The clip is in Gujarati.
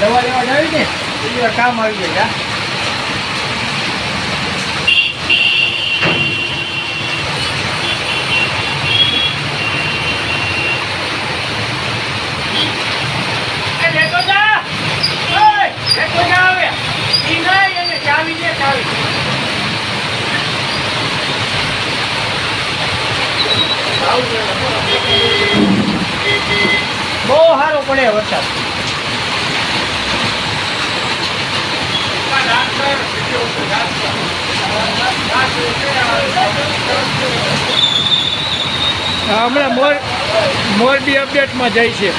દવા લેવા જાવી ને એ કામ આવી જાય ચાવી દે ચાવી. બહુ સારો પડે વરસાદ. હમણાં મોર મોરબી અપડેટમાં જાય છે.